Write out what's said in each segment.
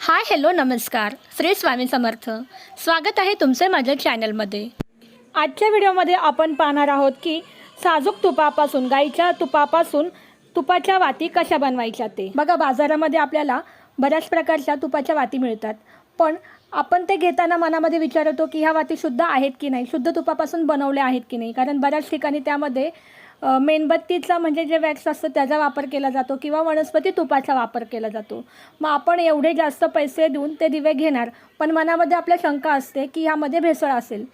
Hi hello नमस्कार. श्री स्वामी समर्थ. स्वागत आहे तुमचे माझ्या चॅनलमध्ये आजच्या व्हिडिओमध्ये आपण पाहणार आहोत की साजूक तुपापासून गाईच्या तुपापासून तुपाच्या वाती कशा बनवायच्या ते. बघा बाजारामध्ये आपल्याला बऱ्याच प्रकारच्या तुपाच्या वाती मिळतात. पण आपण ते घेताना मनामध्ये विचारतो की ह्या वाती शुद्ध आहेत की नाही? शुद्ध तुपापासून बनवल्या आहेत की नाही? कारण बऱ्याच ठिकाणी त्यामध्ये मेणबत्तीचा म्हणजे जे वॅक्स असतं त्याचा वापर केला जातो किंवा वनस्पती तुपाचा वापर केला जातो. मग आपण एवढे जास्त पैसे देऊन ते दिवे घेणार पण मनामध्ये आपल्या शंका असते की ह्यामध्ये भेसळ असेल.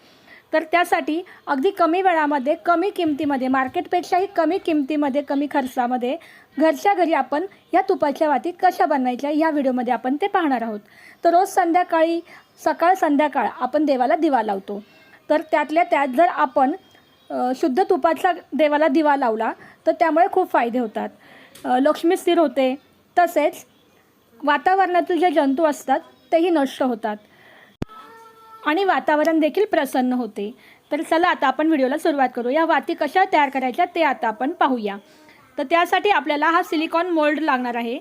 तर त्यासाठी अगदी कमी वेळामध्ये कमी किमतीमध्ये मार्केटपेक्षाही कमी किमतीमध्ये कमी खर्चामध्ये घरच्या घरी आपण या तुपाच्या वाती कशा बनवायच्या या व्हिडिओमध्ये आपण ते पाहणार आहोत. तर रोज संध्याकाळी सकाळ संध्याकाळ आपण देवाला दिवा लावतो. तर त्यातल्या त्यात जर आपण शुद्ध तुपाचा देवाला दिवा लावला तर त्यामुळे खूप फायदे होतात. लक्ष्मी स्थिर होते. तसेच वातावरणातील जे जंतू असतात तेही नष्ट होतात. आणि वातावरण देखील प्रसन्न होते. तर चला आता आपण व्हिडिओला सुरुवात करू. या वाती कशा तयार करायच्या ते आता आपण पाहूया. तर त्यासाठी आपल्याला हा सिलिकॉन मोल्ड लागणार आहे.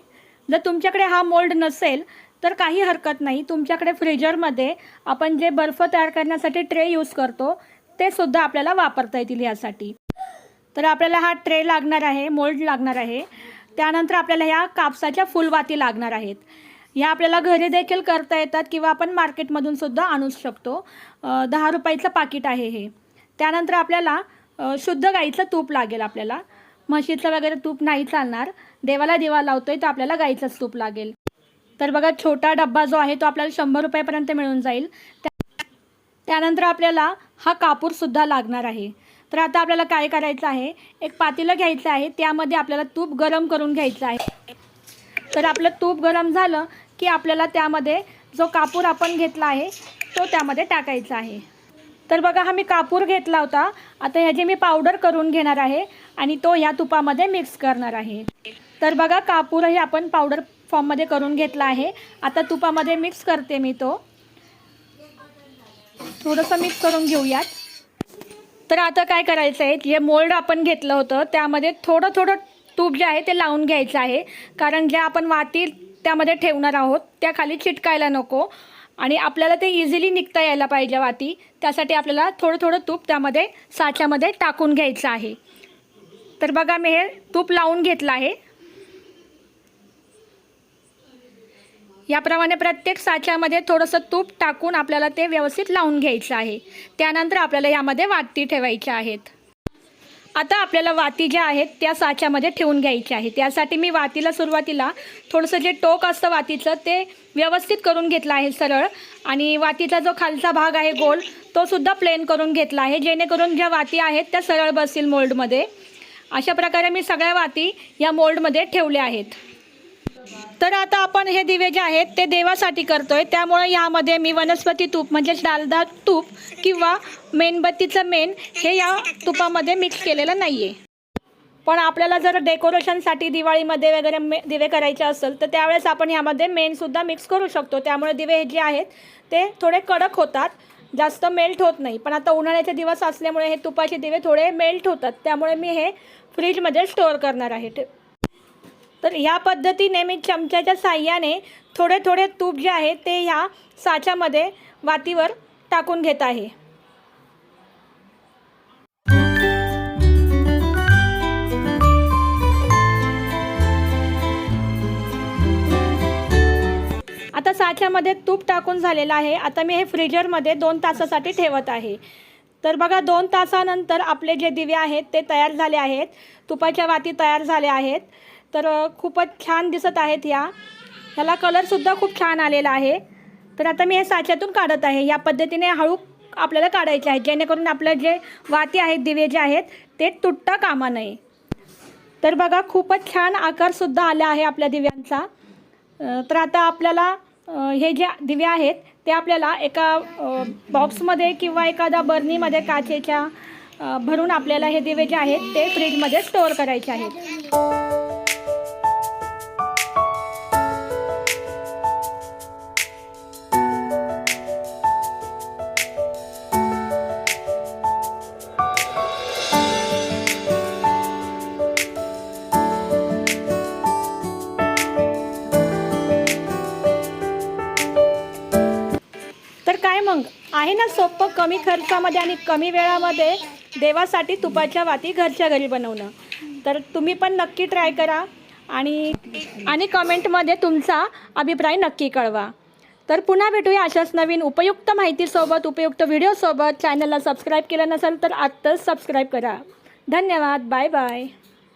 जर तुमच्याकडे हा मोल्ड नसेल तर काही हरकत नाही. तुमच्याकडे फ्रीजरमध्ये आपण जे बर्फ तयार करण्यासाठी ट्रे यूज करतो ते सुद्धा आपल्याला वापरता येतील यासाठी तर आपल्याला हा ट्रे लागणार आहे मोल्ड लागणार आहे. त्यानंतर आपल्याला ह्या कापसाच्या फुलवाती लागणार आहेत. ह्या आपल्याला घरी देखील करता येतात किंवा आपण मार्केटमधून सुद्धा आणू शकतो. दहा रुपयाचं पाकिट आहे हे. त्यानंतर आपल्याला शुद्ध गाईचं तूप लागेल आपल्याला. म्हशीचं वगैरे तूप नाही चालणार. देवाला दिवा लावतोय तर आपल्याला गाईचंच तूप लागेल. तर बघा छोटा डब्बा जो आहे तो आपल्याला शंभर रुपयापर्यंत मिळून जाईल. त्यानंतर आपल्याला हा कापूरसुद्धा लागणार आहे. तर आता आपल्याला काय करायचं आहे? एक पातेलं घ्यायचं आहे. त्यामध्ये आपल्याला तूप गरम करून घ्यायचं आहे. तर आपलं तूप गरम झालं की आपल्याला त्यामध्ये जो कापूर आपण घेतला आहे तो त्यामध्ये टाकायचा आहे. तर बघा हा मी कापूर घेतला होता. आता ह्याची मी पावडर करून घेणार आहे आणि तो ह्या तुपामध्ये मिक्स करणार आहे. तर बघा कापूरही आपण पावडर फॉर्ममध्ये करून घेतला आहे. आता तुपामध्ये मिक्स करते मी तो. थोडंसं मिक्स करून घेऊयात. तर आता काय करायचं आहे जे मोल्ड आपण घेतलं होतं त्यामध्ये थोडं थोडं तूप जे आहे ते लावून घ्यायचं आहे. कारण ज्या आपण वाती त्यामध्ये ठेवणार आहोत त्या खाली चिटकायला नको. आणि आपल्याला ते इझिली निघता यायला पाहिजे वाती त्यासाठी आपल्याला थोडं थोडं तूप त्यामध्ये साच्यामध्ये टाकून घ्यायचं आहे. तर बघा मी हे तूप लावून घेतलं आहे. याप्रमाणे प्रत्येक साच्यामध्ये थोडंसं तूप टाकून आपल्याला ते व्यवस्थित लावून घ्यायचं आहे. त्यानंतर आपल्याला यामध्ये वाती ठेवायच्या आहेत. आता आपल्याला वाती ज्या आहेत त्या साच्यामध्ये ठेवून घ्यायच्या आहे त्यासाठी मी वातीला सुरुवातीला थोडंसं जे टोक असतं वातीचं ते व्यवस्थित करून घेतलं आहे सरळ. आणि वातीचा जो खालचा भाग आहे गोल तो सुद्धा प्लेन करून घेतला आहे. जेणेकरून ज्या वाती आहेत त्या सरळ बसतील मोल्डमध्ये अशा प्रकारे मी सगळ्या वाती या मोल्डमध्ये ठेवल्या आहेत. तर आता आपण हे दिवे जे आहेत ते देवासाठी करतोय. त्यामुळे यामध्ये मी वनस्पती तूप म्हणजेच डालदा तूप किंवा मेणबत्तीचं मेण हे या तुपामध्ये मिक्स केलेलं नाही आहे पण आपल्याला जर डेकोरेशनसाठी दिवाळीमध्ये वगैरे मे दिवे करायचे असेल तर त्यावेळेस आपण यामध्ये मेणसुद्धा मिक्स करू शकतो. त्यामुळे दिवे हे जे आहेत ते थोडे कडक होतात. जास्त मेल्ट होत नाही. पण आता उन्हाळ्याचे दिवस असल्यामुळे हे तुपाचे दिवे थोडे मेल्ट होतात. त्यामुळे मी हे फ्रीजमध्ये स्टोअर करणार आहे. तर ह्या पद्धतीने मी चमच्याच्या साह्याने थोडे थोडे तूप जे आहे ते ह्या साच्यामध्ये वातीवर टाकून घेत आहे. आता साच्यामध्ये तूप टाकून झालेलं आहे. आता मी हे फ्रीजरमध्ये दोन तासासाठी ठेवत आहे. तर बघा दोन तासानंतर आपले जे दिवे आहेत ते तयार झाले आहेत. तुपाच्या वाती तयार झाल्या आहेत. तर खूपच छान दिसत आहेत ह्या ह्याला कलरसुद्धा खूप छान आलेला आहे. तर आता मी हे साच्यातून काढत आहे. या पद्धतीने हळू आपल्याला काढायचे आहेत. जेणेकरून आपलं जे वाती आहेत दिवे जे आहेत ते तुटता कामा नये. तर बघा खूपच छान आकारसुद्धा आला आहे आपल्या दिव्यांचा. तर आता आपल्याला हे जे दिवे आहेत ते आपल्याला एका बॉक्समध्ये किंवा एखाद्या बर्नीमध्ये काचेच्या भरून आपल्याला हे दिवे जे आहेत ते फ्रीजमध्ये स्टोअर करायचे आहेत. आहे ना सोपं कमी खर्चामध्ये आणि कमी वेळामध्ये देवासाठी तुपाच्या वाती घरच्या घरी बनवणं. तर तुम्ही पण नक्की ट्राय करा आणि आणि कमेंटमध्ये तुमचा अभिप्राय नक्की कळवा. तर पुन्हा भेटूया अशाच नवीन उपयुक्त माहितीसोबत उपयुक्त व्हिडिओसोबत. चॅनलला सबस्क्राईब केलं नसेल तर आत्ताच सबस्क्राईब करा. धन्यवाद. Bye bye